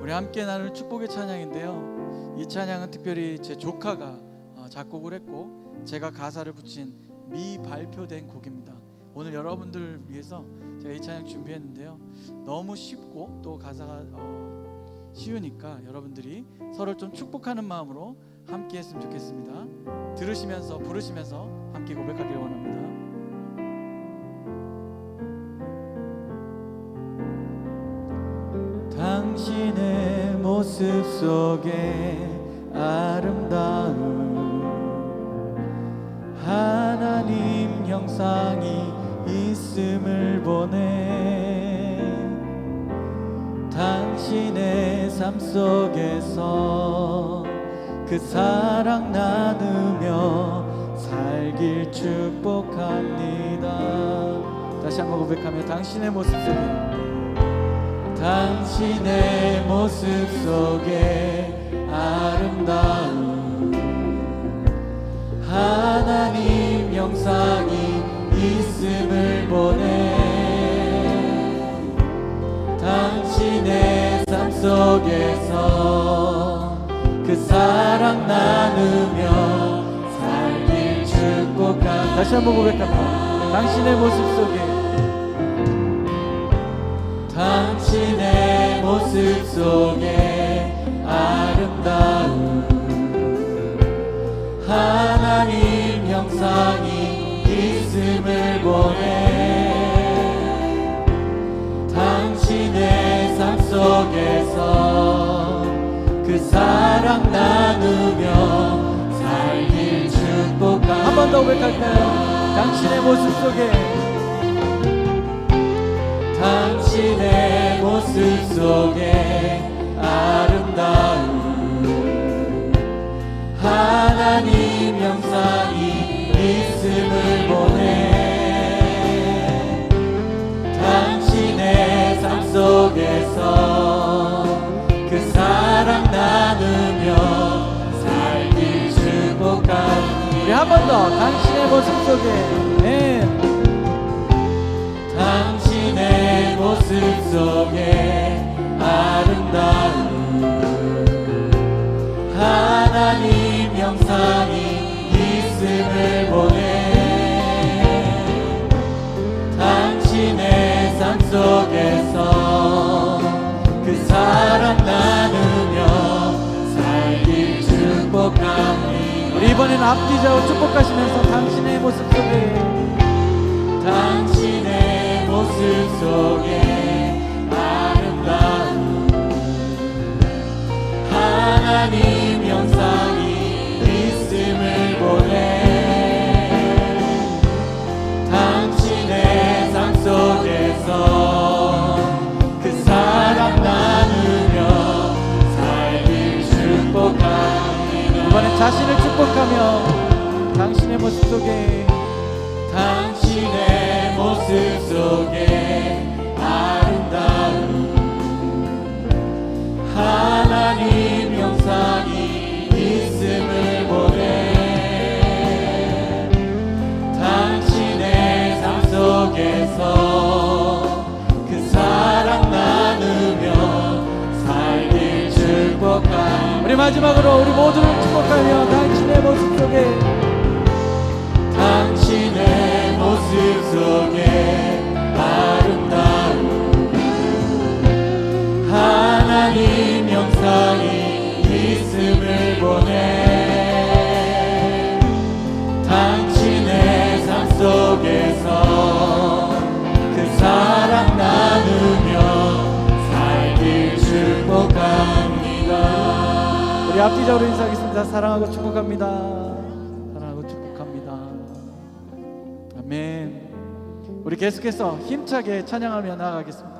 우리 함께 나눌 축복의 찬양인데요. 이 찬양은 특별히 제 조카가 어, 작곡을 했고 제가 가사를 붙인 미발표된 곡입니다. 오늘 여러분들 위해서 제가 이 찬양 준비했는데요. 너무 쉽고 또 가사가 어, 쉬우니까 여러분들이 서로 좀 축복하는 마음으로 함께 했으면 좋겠습니다. 들으시면서 부르시면서 함께 고백하길 원합니다. 모습 속에 아름다운 하나님 형상이 있음을 보내 당신의 삶 속에서 그 사랑 나누며 살길 축복합니다. 다시 한번 고백하며 당신의 모습 속에 당신의 모습 속에 아름다운 하나님 영상이 있음을 보내. 당신의 삶 속에서 그 사랑 나누며 살길 축복한 다시 한번 고백합니다. 당신의 모습 속에 당신의 모습 속에 아름다운 하나님 형상이 있음을 보내 당신의 삶 속에서 그 사랑 나누며 살길 축복한 한번 더 고백할까요? 당신의 모습 속에 속에 아름다운 하나님 영상이 있음을 보내 당신의 삶 속에서 그 사랑 나누며 살길 축복합니다 우리 한 번 더 당신의 모습 속에 모습 속에 아름다운 하나님 형상이 있음을 보내 당신의 삶 속에서 그 사랑 나누며 살길 축복합니다 우리 이번에는 앞뒤 좌우 축복하시면서 당신의 모습 속에 당신 하나님 사하겠습니다 사랑하고 축복합니다. 사랑하고 축복합니다. 아멘. 우리 계속해서 힘차게 찬양하며 나아가겠습니다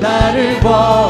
나를 봐.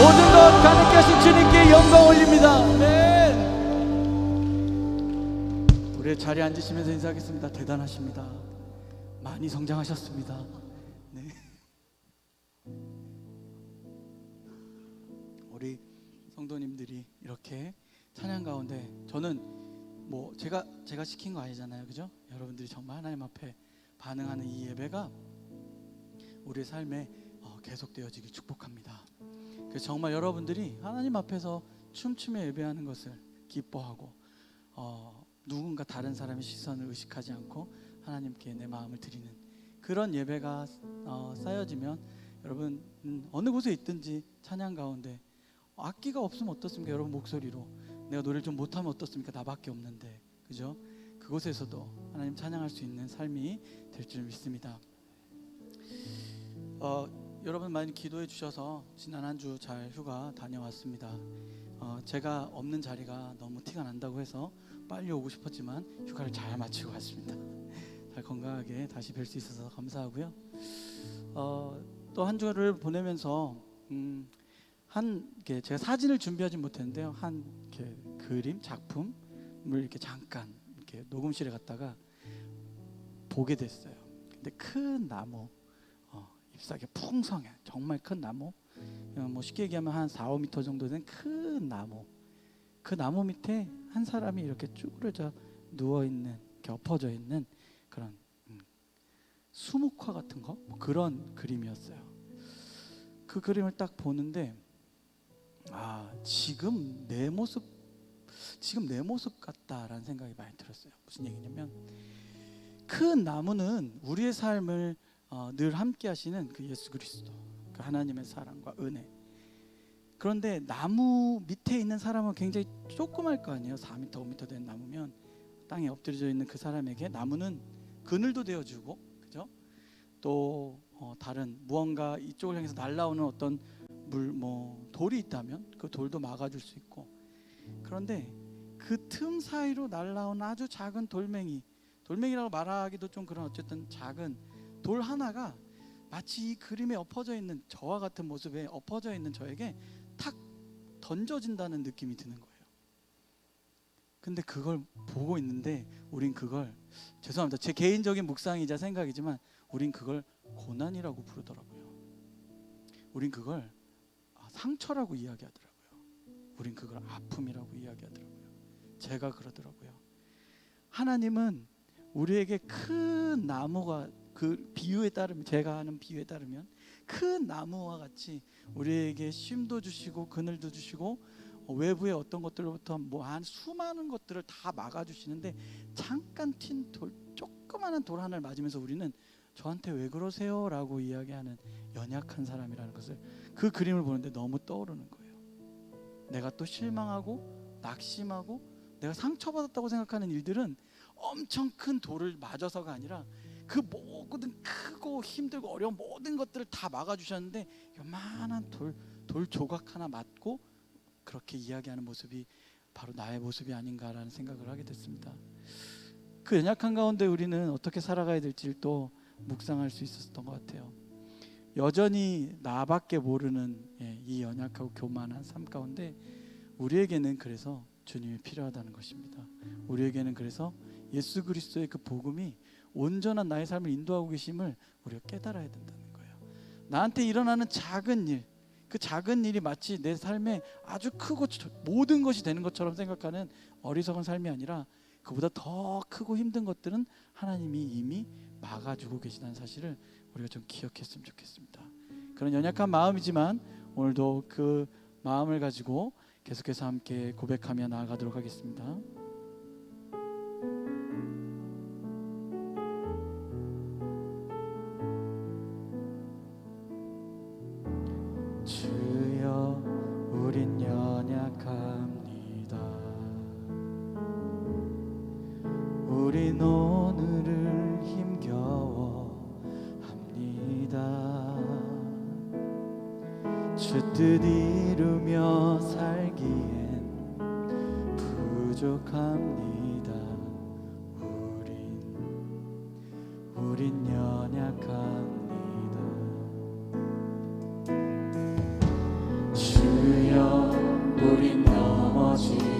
모든 것 가득 하신 주님께 영광 올립니다. 아멘. 우리 자리에 앉으시면서 인사하겠습니다. 대단하십니다. 많이 성장하셨습니다. 네. 우리 성도님들이 이렇게 찬양 가운데 저는 뭐 제가 제가 시킨 거 아니잖아요, 그죠? 여러분들이 정말 하나님 앞에 반응하는 이 예배가 우리의 삶에 어, 계속되어지기 축복합니다. 그래서 정말 여러분들이 하나님 앞에서 춤추며 예배하는 것을 기뻐하고 어, 누군가 다른 사람의 시선을 의식하지 않고 하나님께 내 마음을 드리는 그런 예배가 어, 쌓여지면 여러분 음, 어느 곳에 있든지 찬양 가운데 악기가 없으면 어떻습니까? 여러분 목소리로 내가 노래를 좀 못하면 어떻습니까? 나밖에 없는데 그죠? 그곳에서도 하나님 찬양할 수 있는 삶이 될 줄 믿습니다. 어, 여러분 많이 기도해 주셔서 지난 한 주 잘 휴가 다녀왔습니다. 어, 제가 없는 자리가 너무 티가 난다고 해서 빨리 오고 싶었지만 휴가를 잘 마치고 왔습니다. 잘 건강하게 다시 뵐 수 있어서 감사하고요. 어, 또 한 주를 보내면서 음, 한 제가 사진을 준비하지 못했는데요. 한 그림 작품을 이렇게 잠깐 이렇게 녹음실에 갔다가 보게 됐어요. 근데 큰 나무 어, 잎사귀 풍성해. 정말 큰 나무. 어, 뭐 쉽게 얘기하면 한 4, 5m 정도 된 큰 나무. 그 나무 밑에 한 사람이 이렇게 쭈그러져 누워 있는 엎어져 있는 그런 음, 수묵화 같은 거? 뭐 그런 그림이었어요. 그 그림을 딱 보는데 아 지금 내 모습 지금 내 모습 같다라는 생각이 많이 들었어요. 무슨 얘기냐면 큰 나무는 우리의 삶을 어, 늘 함께 하시는 그 예수 그리스도 그 하나님의 사랑과 은혜. 그런데 나무 밑에 있는 사람은 굉장히 조그말 거 아니에요? 4m 5m 된 나무면 땅에 엎드려져 있는 그 사람에게 나무는 그늘도 되어주고 그죠? 또 어, 다른 무언가 이쪽을 향해서 날라오는 어떤 물 뭐 돌이 있다면 그 돌도 막아줄 수 있고. 그런데 그 틈 사이로 날라오는 아주 작은 돌멩이 돌멩이라고 말하기도 좀 그런 어쨌든 작은 돌 하나가 마치 이 그림에 엎어져 있는 저와 같은 모습에 엎어져 있는 저에게 탁 던져진다는 느낌이 드는 거예요. 근데 그걸 보고 있는데 우린 그걸 죄송합니다. 제 개인적인 묵상이자 생각이지만 우린 그걸 고난이라고 부르더라고요. 우린 그걸 아, 상처라고 이야기하더라고요. 우린 그걸 아픔이라고 이야기하더라고요. 제가 그러더라고요. 하나님은 우리에게 큰 나무가 그 비유에 따르면 제가 하는 비유에 따르면 큰 나무와 같이 우리에게 쉼도 주시고 그늘도 주시고 어, 외부의 어떤 것들로부터 뭐 한 수많은 것들을 다 막아 주시는데 잠깐 튄 돌 조그마한 돌 하나를 맞으면서 우리는 저한테 왜 그러세요라고 이야기하는 연약한 사람이라는 것을 그 그림을 보는데 너무 떠오르는 거예요. 내가 또 실망하고 낙심하고 내가 상처받았다고 생각하는 일들은 엄청 큰 돌을 맞아서가 아니라 그 모든 크고 힘들고 어려운 모든 것들을 다 막아주셨는데 요만한 돌, 돌 조각 하나 맞고 그렇게 이야기하는 모습이 바로 나의 모습이 아닌가라는 생각을 하게 됐습니다. 그 연약한 가운데 우리는 어떻게 살아가야 될지를 또 묵상할 수 있었던 것 같아요. 여전히 나밖에 모르는 예, 이 연약하고 교만한 삶 가운데 우리에게는 그래서 주님이 필요하다는 것입니다. 우리에게는 그래서 예수 그리스도의 그 복음이 온전한 나의 삶을 인도하고 계심을 우리가 깨달아야 된다는 거예요. 나한테 일어나는 작은 일, 그 작은 일이 마치 내 삶에 아주 크고 저- 모든 것이 되는 것처럼 생각하는 어리석은 삶이 아니라 그보다 더 크고 힘든 것들은 하나님이 이미 막아주고 계시다는 사실을 우리가 좀 기억했으면 좋겠습니다. 그런 연약한 마음이지만 오늘도 그 마음을 가지고 계속해서 함께 고백하며 나아가도록 하겠습니다. 이루며 살기엔 부족합니다. 우린 우린 연약합니다. 주여 우린 넘어집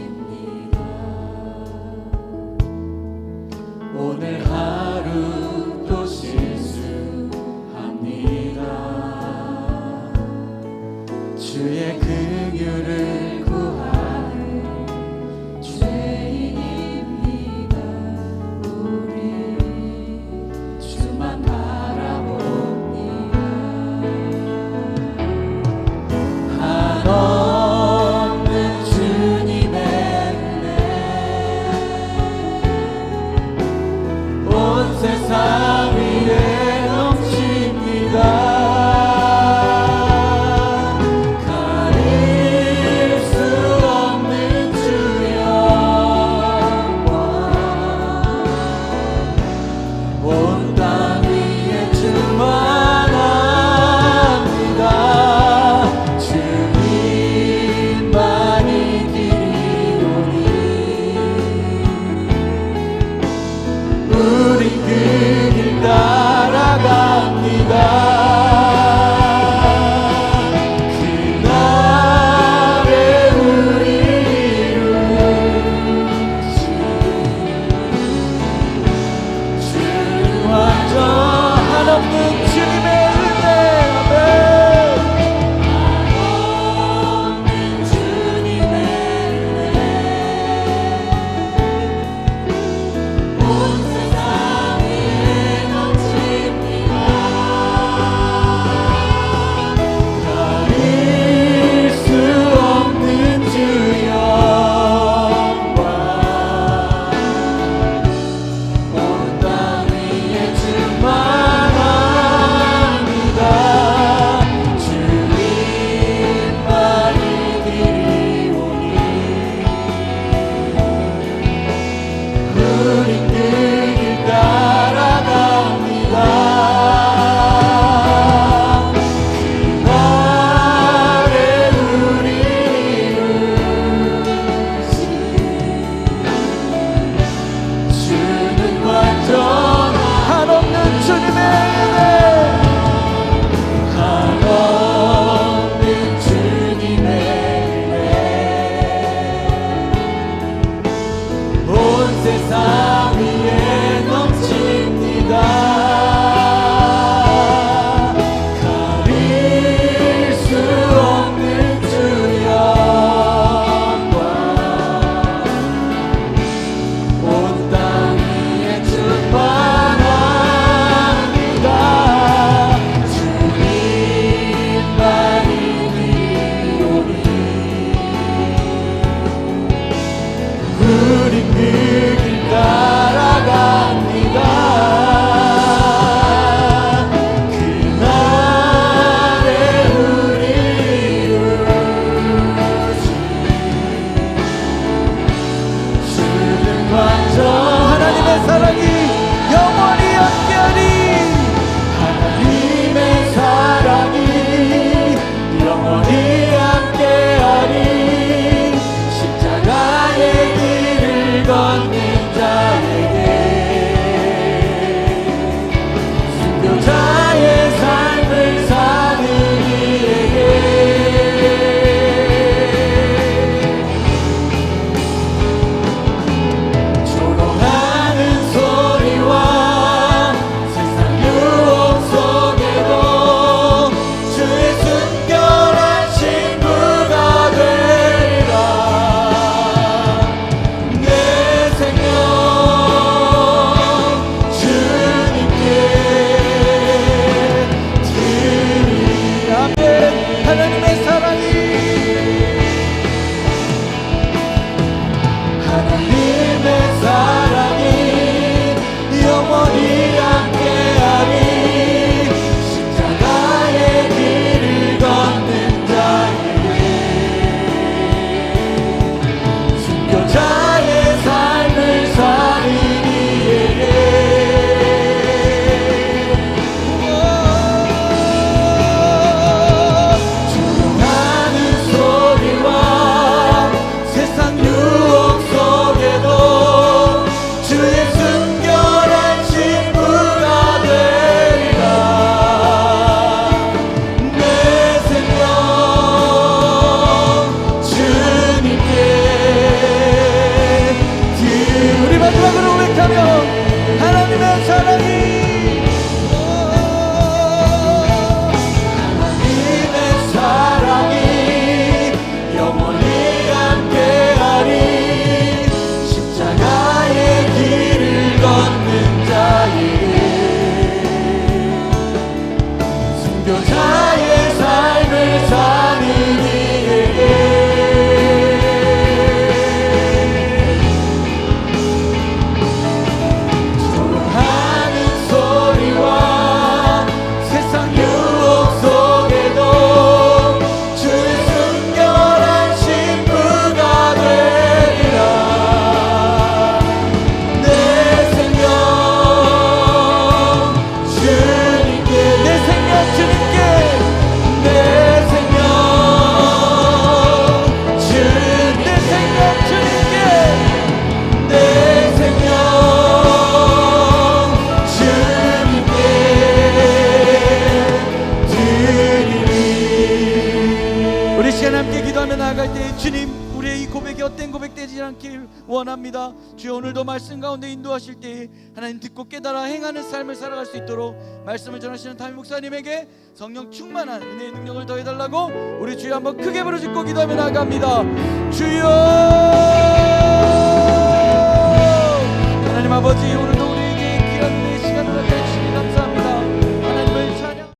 to 원합니다. 주여 오늘도 말씀 가운데 인도하실 때에 하나님 듣고 깨달아 행하는 삶을 살아갈 수 있도록 말씀을 전하시는 담임 목사님에게 성령 충만한 은혜의 능력을 더해달라고 우리 주여 한번 크게 부르짖고 기도하며 나아갑니다. 주여! 하나님 아버지 오늘